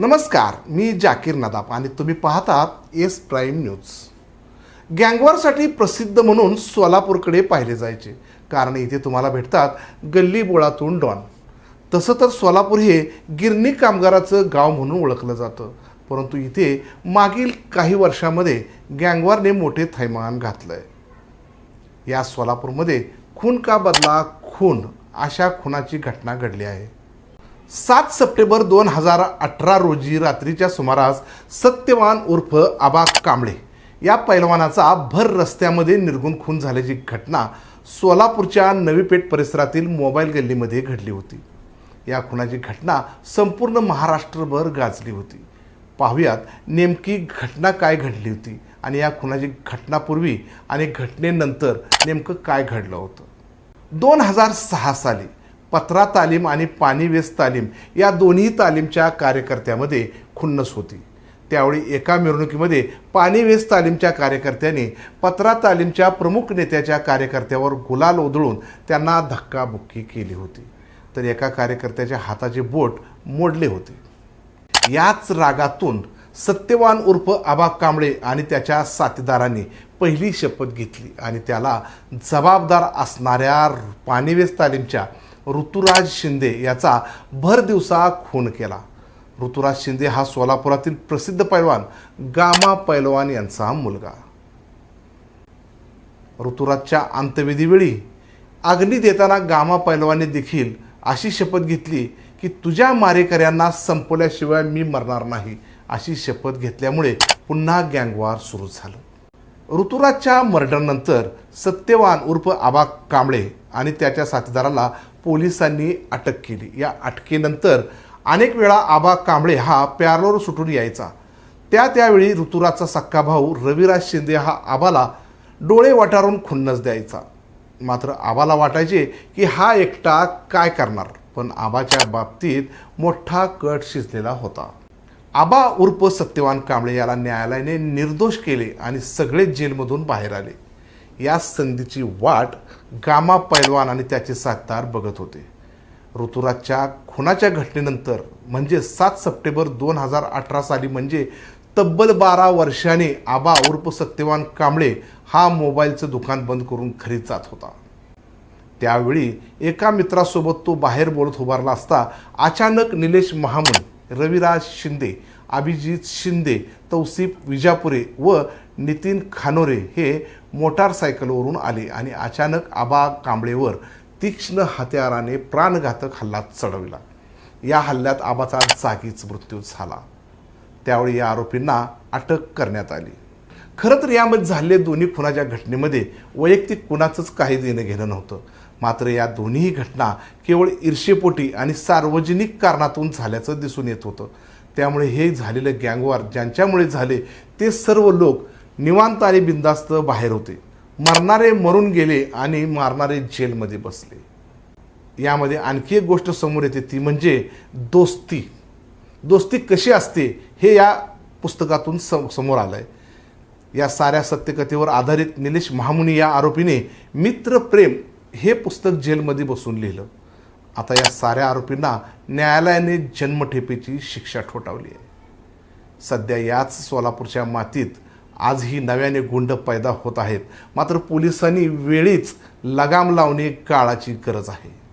नमस्कार मी जाकीर नदाब आणि तुम्ही पाहतात एस प्राईम न्यूज. गँगवारसाठी प्रसिद्ध म्हणून सोलापूरकडे पाहिले जायचे. कारण इथे तुम्हाला भेटतात गल्ली बोळातून डॉन. तसं तर सोलापूर हे गिरणी कामगाराचं गाव म्हणून ओळखलं जातं. परंतु इथे मागील काही वर्षामध्ये गँगवारने मोठे थैमान घातलं आहे या सोलापूरमध्ये खून का बदला खून अशा खुनाची घटना घडली आहे. सात सप्टेंबर दोन हजार अठरा रोजी रात्रीच्या सुमारास सत्यवान उर्फ आबा कांबळे या पैलवानाचा भर रस्त्यामध्ये निर्गुण खून झाल्याची घटना सोलापूरच्या नवीपेठ परिसरातील मोबाईल गल्लीमध्ये घडली होती. या खुनाची घटना संपूर्ण महाराष्ट्रभर गाजली होती. पाहुयात नेमकी घटना काय घडली होती आणि या खुनाची घटनापूर्वी आणि घटनेनंतर नेमकं काय घडलं होतं. दोन हजार सहा साली पत्रा तालीम आणि पाणीवेस तालीम या दोन्ही तालीमच्या कार्यकर्त्यामध्ये खुन्नस होती. त्यावेळी एका मिरवणुकीमध्ये पाणीवेस तालीमच्या कार्यकर्त्यांनी पत्रा तालीमच्या प्रमुख नेत्याच्या कार्यकर्त्यावर गुलाल उधळून त्यांना धक्काबुक्की केली होती. तर एका कार्यकर्त्याच्या हाताचे बोट मोडले होते. याच रागातून सत्यवान उर्फ आबा कांबळे आणि त्याच्या साथीदारांनी पहिली शपथ घेतली आणि त्याला जबाबदार असणाऱ्या पाणीवेस तालीमच्या ऋतुराज शिंदे याचा भर दिवसा खून केला. ऋतुराज शिंदे हा सोलापुरातील प्रसिद्ध पैलवान गामा पैलवान यांचा मुलगा. ऋतुराजच्या अंत्यविधीवेळी अग्नी देताना गामा पैलवाने देखील अशी शपथ घेतली की तुझ्या मारेकऱ्यांना संपवल्याशिवाय मी मरणार नाही अशी शपथ घेतल्यामुळे पुन्हा गँगवार सुरू झालं. ऋतुराजच्या मर्डरनंतर सत्यवान उर्फ आबा कांबळे आणि त्याच्या साथीदाराला पोलिसांनी अटक केली. या अटकेनंतर अनेक वेळा आबा कांबळे हा प्यारोर सुटून यायचा. त्या त्यावेळी ऋतुराजचा सक्का भाऊ रविराज शिंदे हा आबाला डोळे वाटारून खुन्नस द्यायचा. मात्र आबाला वाटायचे की हा एकटा काय करणार? पण आबाच्या बाबतीत मोठा कट शिजलेला होता. आबा उर्फ सत्यवान कांबळे याला न्यायालयाने निर्दोष केले आणि सगळे जेलमधून बाहेर आले. या संधीची वाट गामा पैलवान आणि त्याचे साथदार बघत होते. ऋतुराजच्या खुनाच्या घटनेनंतर म्हणजे सात सप्टेंबर दोन हजार अठरा साली म्हणजे तब्बल बारा वर्षाने आबा उर्फ सत्यवान कांबळे हा मोबाईलचं दुकान बंद करून घरी जात होता. त्यावेळी एका मित्रासोबत तो बाहेर बोलत उभारला असता अचानक निलेश महामन रविराज शिंदे अभिजित शिंदे तौसिफ विजापुरे व नितीन खानोरे हे मोटारसायकलवरून आले आणि अचानक आबा कांबळेवर तीक्ष्ण हत्याराने प्राणघातक हल्ला चढविला. या हल्ल्यात आबाचा जागीच मृत्यू झाला. त्यावेळी या आरोपींना अटक करण्यात आली. खरं तर यामध्ये झालेल्या दोन्ही खुनाच्या घटनेमध्ये वैयक्तिक कुणाचंच काही देणं घेणं नव्हतं. मात्र या दोन्ही घटना केवळ ईर्षेपोटी आणि सार्वजनिक कारणातून झाल्याचं दिसून येत होतं. त्यामुळे हे झालेलं गँगवार ज्यांच्यामुळे झाले ते सर्व लोक निवांत आणि बिंदास्त बाहेर होते. मरणारे मरून गेले आणि मारणारे जेलमध्ये बसले. यामध्ये आणखी एक गोष्ट समोर येते ती म्हणजे दोस्ती. दोस्ती कशी असते हे या पुस्तकातून सम समोर आलं आहे या साऱ्या सत्यकथेवर आधारित निलेश महामुनी या आरोपीने मित्र प्रेम हे पुस्तक जेलमध्ये बसून लिहिलं. आता या साऱ्या आरोपींना न्यायालयाने जन्मठेपेची शिक्षा ठोठावली आहे. सध्या याच सोलापूरच्या मातीत आजही नव्याने गुंड पैदा होत आहेत. मात्र पोलिसांनी वेळीच लगाम लावणे काळाची गरज आहे.